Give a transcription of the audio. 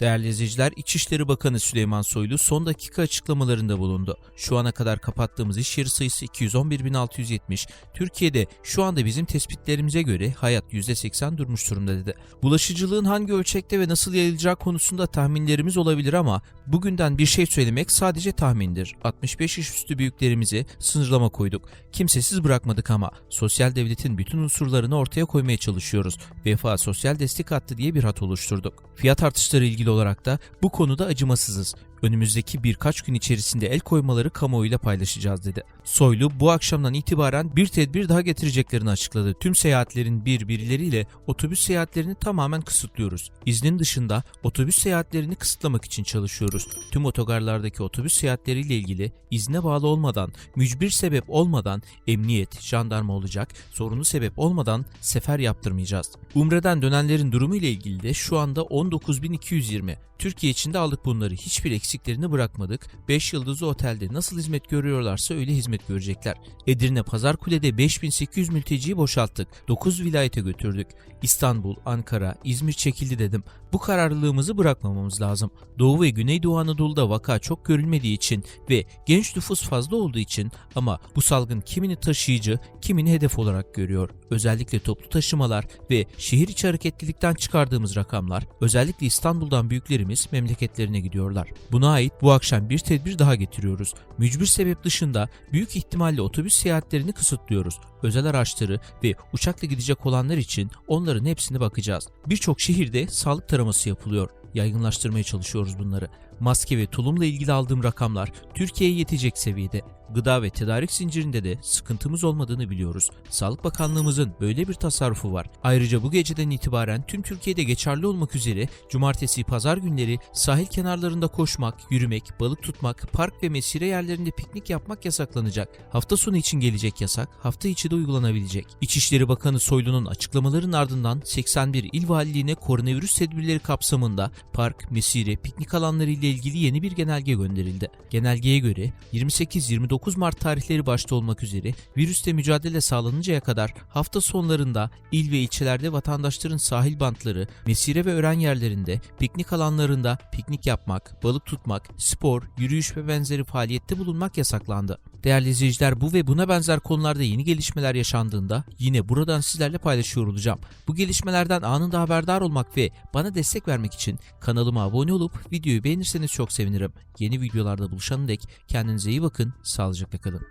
Değerli izleyiciler, İçişleri Bakanı Süleyman Soylu son dakika açıklamalarında bulundu. Şu ana kadar kapattığımız iş yeri sayısı 211.670. Türkiye'de şu anda bizim tespitlerimize göre hayat %80 durmuş durumda dedi. Bulaşıcılığın hangi ölçekte ve nasıl yayılacağı konusunda tahminlerimiz olabilir ama bugünden bir şey söylemek sadece tahmindir. 65 yaş üstü büyüklerimizi sınırlama koyduk. Kimsesiz bırakmadık ama sosyal devletin bütün unsurlarını ortaya koymaya çalışıyoruz. Vefa sosyal destek hattı diye bir hat oluşturduk. Fiyat artışları ilgili olarak da bu konuda acımasızız. Önümüzdeki birkaç gün içerisinde el koymaları kamuoyuyla paylaşacağız dedi. Soylu bu akşamdan itibaren bir tedbir daha getireceklerini açıkladı. Tüm seyahatlerin birbirleriyle otobüs seyahatlerini tamamen kısıtlıyoruz. İznin dışında otobüs seyahatlerini kısıtlamak için çalışıyoruz. Tüm otogarlardaki otobüs seyahatleriyle ilgili izne bağlı olmadan, mücbir sebep olmadan emniyet, jandarma olacak, sorunlu sebep olmadan sefer yaptırmayacağız. Umre'den dönenlerin durumu ile ilgili de şu anda 19.220. Türkiye içinde aldık bunları. Hiçbir eksiklerini bırakmadık. 5 yıldızlı otelde nasıl hizmet görüyorlarsa öyle hizmet görecekler. Edirne Pazarkule'de 5800 mülteciyi boşalttık. 9 vilayete götürdük. İstanbul, Ankara, İzmir çekildi dedim. Bu kararlılığımızı bırakmamamız lazım. Doğu ve Güneydoğu Anadolu'da vaka çok görülmediği için ve genç nüfus fazla olduğu için ama bu salgın kimini taşıyıcı, kimini hedef olarak görüyor. Özellikle toplu taşımalar ve şehir içi hareketlilikten çıkardığımız rakamlar, özellikle İstanbul'dan büyüklerimiz memleketlerine gidiyorlar. Buna ait bu akşam bir tedbir daha getiriyoruz. Mücbir sebep dışında büyük ihtimalle otobüs seyahatlerini kısıtlıyoruz. Özel araçları ve uçakla gidecek olanlar için onların hepsine bakacağız. Birçok şehirde sağlık taraması yapılıyor. Yaygınlaştırmaya çalışıyoruz bunları. Maske ve tulumla ilgili aldığım rakamlar Türkiye'ye yetecek seviyede. Gıda ve tedarik zincirinde de sıkıntımız olmadığını biliyoruz. Sağlık Bakanlığımızın böyle bir tasarrufu var. Ayrıca bu geceden itibaren tüm Türkiye'de geçerli olmak üzere cumartesi pazar günleri sahil kenarlarında koşmak, yürümek, balık tutmak, park ve mesire yerlerinde piknik yapmak yasaklanacak. Hafta sonu için gelecek yasak, hafta içi de uygulanabilecek. İçişleri Bakanı Soylu'nun açıklamaların ardından 81 il valiliğine koronavirüs tedbirleri kapsamında park, mesire, piknik alanları ile ilgili yeni bir genelge gönderildi. Genelgeye göre 28-29 Mart tarihleri başta olmak üzere virüsle mücadele sağlanıncaya kadar hafta sonlarında il ve ilçelerde vatandaşların sahil bantları, mesire ve öğren yerlerinde, piknik alanlarında piknik yapmak, balık tutmak, spor, yürüyüş ve benzeri faaliyette bulunmak yasaklandı. Değerli izleyiciler bu ve buna benzer konularda yeni gelişmeler yaşandığında yine buradan sizlerle paylaşıyor olacağım. Bu gelişmelerden anında haberdar olmak ve bana destek vermek için kanalıma abone olup videoyu beğenirseniz çok sevinirim. Yeni videolarda buluşana dek kendinize iyi bakın, sağlıcakla kalın.